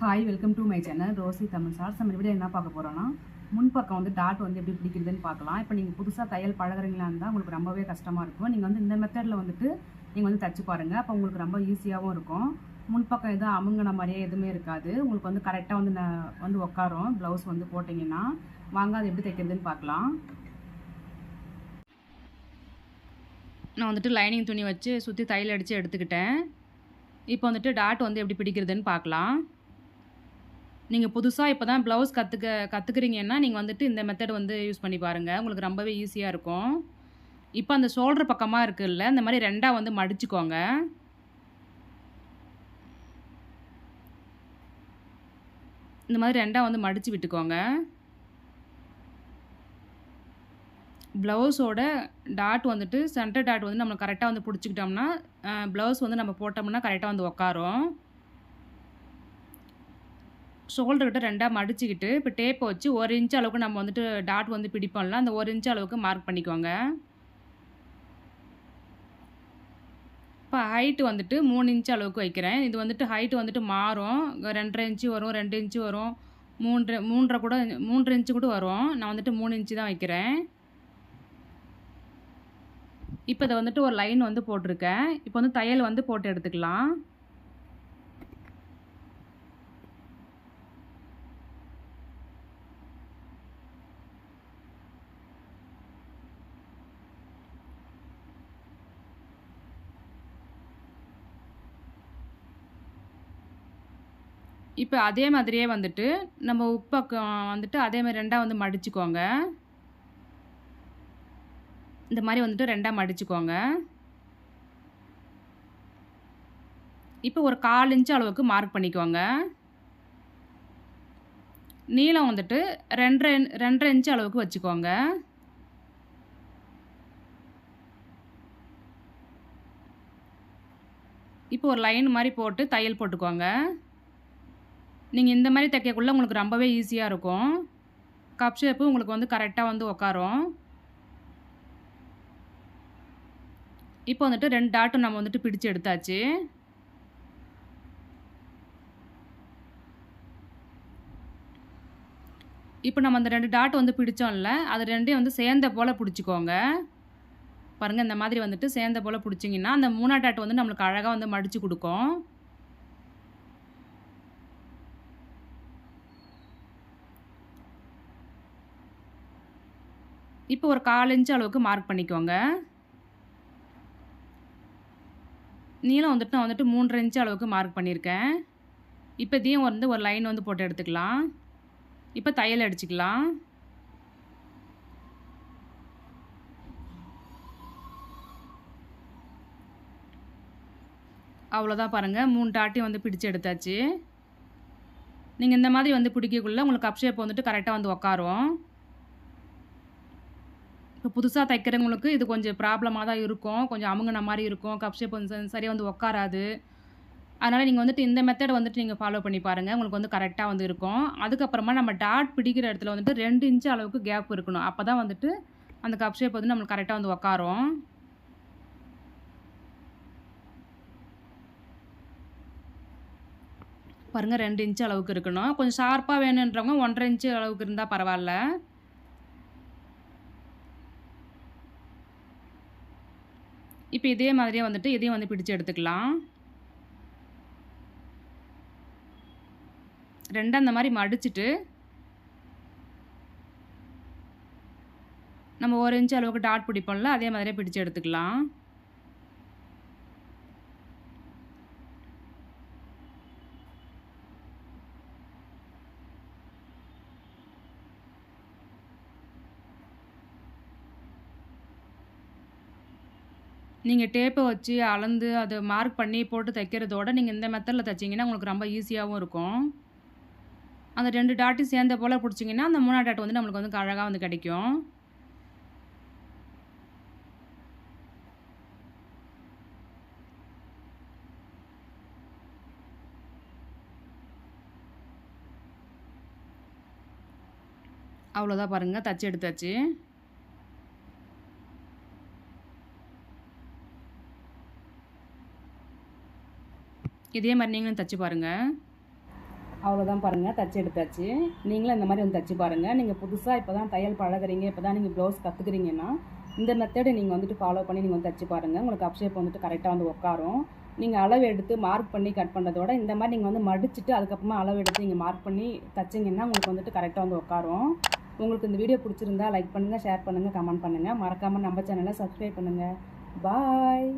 Hi welcome to my channel Rosie Tamil sir நம்ம video என்ன பார்க்க போகிறோன்னா முன்பக்கம் வந்து டாட் வந்து எப்படி பிடிக்கிறதுன்னு பார்க்கலாம். இப்போ நீங்கள் புதுசாக தையல் பழகுறீங்களா இருந்தால் உங்களுக்கு ரொம்பவே கஷ்டமாக இருக்கும். நீங்கள் வந்து இந்த மெத்தடில் வந்துட்டு நீங்கள் வந்து தச்சு பாருங்கள் அப்போ உங்களுக்கு ரொம்ப ஈஸியாகவும் இருக்கும். முன்பக்கம் எதுவும் அமுங்கின மாதிரியே எதுவுமே இருக்காது. உங்களுக்கு வந்து கரெக்டாக வந்து வந்து உட்காரும் ப்ளவுஸ் வந்து போட்டிங்கன்னா வாங்க அது எப்படி தைக்கிறதுன்னு பார்க்கலாம். நான் வந்துட்டு லைனிங் துணி வச்சு சுற்றி தையல் அடித்து எடுத்துக்கிட்டேன். இப்போ வந்துட்டு டாட் வந்து எப்படி பிடிக்கிறதுன்னு பார்க்கலாம். நீங்கள் புதுசாக இப்போ தான் ப்ளவுஸ் கற்றுக்க கற்றுக்குறீங்கன்னா நீங்கள் வந்துட்டு இந்த மெத்தட் வந்து யூஸ் பண்ணி பாருங்கள் உங்களுக்கு ரொம்பவே ஈஸியாக இருக்கும். இப்போ அந்த ஷோல்டர் பக்கமாக இருக்குல்ல இந்த மாதிரி ரெண்டாக வந்து மடிச்சுக்கோங்க. இந்த மாதிரி ரெண்டாக வந்து மடித்து விட்டுக்கோங்க. ப்ளவுஸோட டாட் வந்துட்டு சென்டர் டாட் வந்து நம்ம கரெக்டாக வந்து பிடிச்சிக்கிட்டோம்னா ப்ளவுஸ் வந்து நம்ம போட்டோம்னா கரெக்டாக வந்து உக்காரும். ஷோல்டர்கிட்ட ரெண்டாக மடிச்சுக்கிட்டு இப்போ டேப்பை வச்சு ஒரு இன்ச் அளவுக்கு நம்ம வந்துட்டு டாட் வந்து பிடிப்போம்ல அந்த ஒரு இன்ச் அளவுக்கு மார்க் பண்ணிக்கோங்க. இப்போ ஹைட்டு வந்துட்டு மூணு இன்ச் அளவுக்கு வைக்கிறேன். இது வந்துட்டு ஹைட்டு வந்துட்டு மாறும். ரெண்டரை இன்ச்சு வரும் ரெண்டு இன்ச்சு வரும். மூன்று மூன்றரை கூட மூன்று இன்ச்சு கூட வரும். நான் வந்துட்டு மூணு இன்ச்சு தான் வைக்கிறேன். இப்போ இதை வந்துட்டு ஒரு லைன் வந்து போட்டிருக்கேன். இப்போ வந்து தையல் வந்து போட்டு எடுத்துக்கலாம். இப்போ அதே மாதிரியே வந்துட்டு நம்ம உப்பக்கம் வந்துட்டு அதே மாதிரி ரெண்டாக வந்து மடிச்சுக்கோங்க. இந்த மாதிரி வந்துட்டு ரெண்டாக மடிச்சுக்கோங்க. இப்போ ஒரு கால் இன்ச்சு அளவுக்கு மார்க் பண்ணிக்கோங்க. நீளம் வந்துட்டு ரெண்டரை ரெண்டரை இன்ச்சு அளவுக்கு வச்சுக்கோங்க. இப்போ ஒரு லைன் மாதிரி போட்டு தையல் போட்டுக்கோங்க. நீங்கள் இந்த மாதிரி தைக்கக்குள்ளே உங்களுக்கு ரொம்பவே ஈஸியாக இருக்கும். கப் ஷேப்பு உங்களுக்கு வந்து கரெக்டாக வந்து உக்காரும். இப்போ வந்துட்டு ரெண்டு டாட்டும் நம்ம வந்துட்டு பிடிச்சு எடுத்தாச்சு. இப்போ நம்ம அந்த ரெண்டு டாட் வந்து பிடிச்சோம்ல அது ரெண்டையும் வந்து சேர்ந்த போல் பிடிச்சிக்கோங்க. பாருங்கள் இந்த மாதிரி வந்துட்டு சேர்ந்த போல் பிடிச்சிங்கன்னா அந்த மூணா டாட் வந்து நம்மளுக்கு அழகாக வந்து மடித்து கொடுக்கும். இப்போ ஒரு கால் அளவுக்கு மார்க் பண்ணிக்கோங்க. நீளம் வந்துட்டு நான் வந்துட்டு மூன்றரை இன்ச்சு அளவுக்கு மார்க் பண்ணியிருக்கேன். இப்போ இதையும் வந்து ஒரு லைன் வந்து போட்டு எடுத்துக்கலாம். இப்போ தையல் அடிச்சுக்கலாம். அவ்வளோதான் பாருங்கள் மூணு டாட்டையும் வந்து பிடிச்சி எடுத்தாச்சு. நீங்கள் இந்த மாதிரி வந்து பிடிக்கக்குள்ளே உங்களுக்கு கப் ஷேப் வந்துட்டு கரெக்டாக வந்து உக்காரும். புதுசாக தைக்கிறவங்களுக்கு இது கொஞ்சம் ப்ராப்ளமாக தான் இருக்கும். கொஞ்சம் அமுங்கின மாதிரி இருக்கும். கப் ஷேப் வந்து சரியாக வந்து உட்காராது அதனால் நீங்கள் வந்துட்டு இந்த மெத்தட் வந்துட்டு நீங்கள் ஃபாலோ பண்ணி பாருங்கள் உங்களுக்கு வந்து கரெக்டாக வந்து இருக்கும். அதுக்கப்புறமா நம்ம டாட் பிடிக்கிற இடத்துல வந்துட்டு ரெண்டு இன்ச்சு அளவுக்கு கேப் இருக்கணும். அப்போ தான் வந்துட்டு அந்த கப் ஷேப் வந்து நம்மளுக்கு கரெக்டாக வந்து உக்காரும். பாருங்கள் ரெண்டு இன்ச்சு அளவுக்கு இருக்கணும். கொஞ்சம் ஷார்ப்பாக வேணுன்றவங்க ஒன்றரை இன்ச்சு அளவுக்கு இருந்தால் பரவாயில்ல. இப்போ இதே மாதிரியே வந்துட்டு இதையும் வந்து பிடிச்சு எடுத்துக்கலாம். ரெண்டும் அந்த மாதிரி மடிச்சிட்டு நம்ம ஒரு இன்ச்சு அளவுக்கு டாட் பிடிப்போம்ல அதே மாதிரியே பிடிச்சு எடுத்துக்கலாம். நீங்கள் டேப்பை வச்சு அளந்து அதை மார்க் பண்ணி போட்டு தைக்கிறதோட நீங்கள் இந்த மெத்தடில் தைச்சிங்கன்னா உங்களுக்கு ரொம்ப ஈஸியாகவும் இருக்கும். அந்த ரெண்டு டாட்டும் சேர்ந்த போல் பிடிச்சிங்கன்னா அந்த மூணா டாட் வந்து நம்மளுக்கு வந்து அழகாக வந்து கிடைக்கும். அவ்வளோதான் பாருங்கள் தச்சு எடுத்தாச்சு. இதே மாதிரி நீங்களும் தச்சு பாருங்கள் அவ்வளோதான் பாருங்கள் தச்சு எடுத்தாச்சு. நீங்களும் இந்த மாதிரி வந்து தச்சு பாருங்கள் நீங்கள் புதுசாக இப்போ தான் தையல் பழகுறீங்க இப்போ தான் நீங்கள் ப்ளவுஸ் கற்றுக்குறீங்கன்னா இந்த மெத்தடை நீங்கள் வந்துட்டு ஃபாலோ பண்ணி நீங்கள் வந்து தச்சு பாருங்கள் உங்களுக்கு அப்ஷேப் வந்துட்டு கரெக்டாக வந்து உட்காரும் நீங்கள் அளவு எடுத்து மார்க் பண்ணி கட் பண்ணுறதோட இந்த மாதிரி நீங்கள் வந்து மடிச்சுட்டு அதுக்கப்புறமா அளவு எடுத்து நீங்கள் மார்க் பண்ணி தச்சிங்கன்னா உங்களுக்கு வந்துட்டு கரெக்டாக வந்து உட்காரும் உங்களுக்கு இந்த வீடியோ பிடிச்சிருந்தா லைக் பண்ணுங்கள் ஷேர் பண்ணுங்கள் கமெண்ட் பண்ணுங்கள் மறக்காமல் நம்ம சேனலை சப்ஸ்கிரைப் பண்ணுங்கள் பாய்